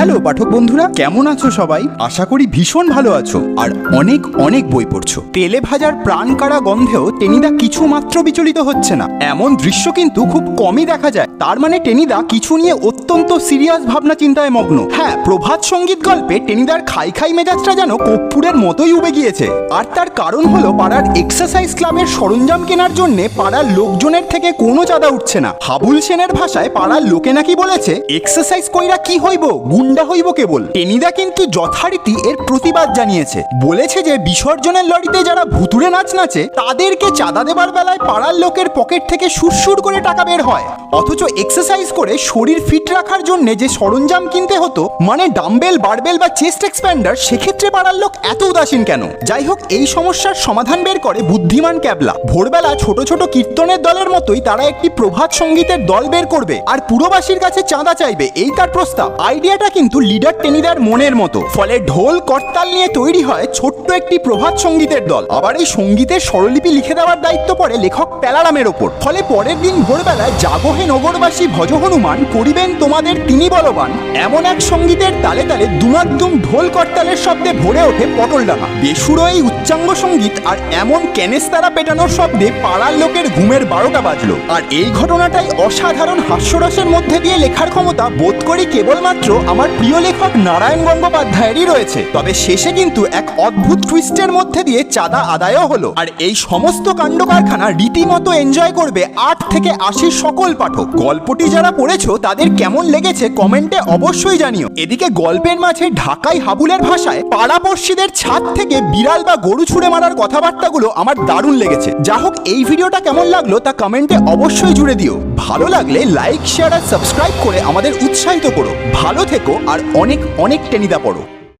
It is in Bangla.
হ্যালো পাঠক বন্ধুরা, কেমন আছো সবাই? আশা করি ভীষণ ভালো আছো আর অনেক অনেক বই পড়ছো। তেলে ভাজার প্রাণ কাড়া গন্ধেও টেনিদা কিছু মাত্র বিচলিত হচ্ছে না। এমন দৃশ্য কিন্তু খুব কমই দেখা যায়। তার মানে টেনিদা কিছু নিয়ে অত্যন্ত সিরিয়াস ভাবনা চিন্তায় মগ্ন। হ্যাঁ প্রভাত সংগীত গল্পে টেনিদার খাই খাই মেজাজটা যেন কর্পূরের মতোই উবে গিয়েছে। আর তার কারণ হলো পাড়ার এক্সারসাইজ ক্লাবের সরঞ্জাম কেনার জন্য পাড়ার লোকজনের থেকে কোনো চাঁদা উঠছে না। হাবুল সেনের ভাষায় পাড়ার লোকে নাকি বলেছে, এক্সারসাইজ কইরা কি হইব? গুন্ডা হইব কেবল। টেনিদা কিন্তু যথারীতি এর প্রতিবাদ জানিয়েছে। বলেছে যে বিসর্জনের লড়িতে যারা ভুতুরে নাচ নাচে, তাদেরকে চাঁদা দেবার বেলায় পাড়ার লোকের পকেট থেকে সুরসুর করে টাকা বের হয়। অথচ এক্সারসাইজ করে শরীর ফিট রাখার জন্য যে সরঞ্জাম কিনতে হতো মানে ডাম্বেল বারবেল বা চেস্ট এক্সপ্যান্ডার সেক্ষেত্রে পাড়ার লোক এত উদাসীন কেন? যাই হোক, এই সমস্যার সমাধান বের করে বুদ্ধিমান ক্যাবলা। ভোরবেলা ছোট ছোট কীর্তনের দলের মতোই তারা একটি প্রভাত সঙ্গীতের দল বের করবে, আর পুরবাসীর কাছে চাঁদা চাইবে, এই তার প্রস্তাব। আইডিয়াটা কিন্তু লিডার টেনিদার মনের মতো। ফলে ঢোল করতাল নিয়ে তৈরি হয় ছোট্ট একটি প্রভাত সঙ্গীতের দল। আবার এই সঙ্গীতের স্বরলিপি লিখে দেওয়ার দায়িত্ব পড়ে লেখক প্যালারামের ওপর। ফলে পরের দিন ভোরবেলায় জাগহে নগরবাসী ভজ হনুমান, করিবেন তোমাদের তিনি বলবান। এমন এক সঙ্গীতের তালে তালে দুমাদ্দুম ঢোল করতালের শব্দে ভরে ওঠে পটলডাঙা বেসুরো এই উচ্চাঙ্গ সংগীত আর এমন ক্যানেস্তারা পেটানোর শব্দে পাড়ার লোকের ঘুমের বারোটা বাজলো। আর এই ঘটনাটাই অসাধারণ হাস্যরসের মধ্যে দিয়ে লেখার ক্ষমতা বোধ করি কেবলমাত্র আমার প্রিয় লেখক নারায়ণ গঙ্গোপাধ্যায়েরই রয়েছে। তবে শেষে কিন্তু এক অদ্ভুত টুইস্টের মধ্যে দিয়ে চাঁদা আদায়ও হলো। আর এই সমস্ত কাণ্ড কারখানা রীতিমতো এনজয় করবে আট থেকে আশি সকল পাঠক। গল্পটি যারা পড়েছো, তাদের কেমন লেগেছে কমেন্টে অবশ্যই জানিও। এদিকে গল্পের মাঝে ঢাকাই হাবুলের ভাষায় পাড়াপড়শিদের ছাদ থেকে বিড়াল বা গরু ছুঁড়ে মারার কথাবার্তাগুলো আমার দারুণ লেগেছে। যা হোক এই ভিডিওটা কেমন লাগল তা কমেন্টে অবশ্যই জুড়ে দিও। ভালো লাগলে লাইক শেয়ার আর সাবস্ক্রাইব করে আমাদের উৎসাহিত করো। ভালো থেকো। আর অনেক অনেক টেনিদা পড়ো।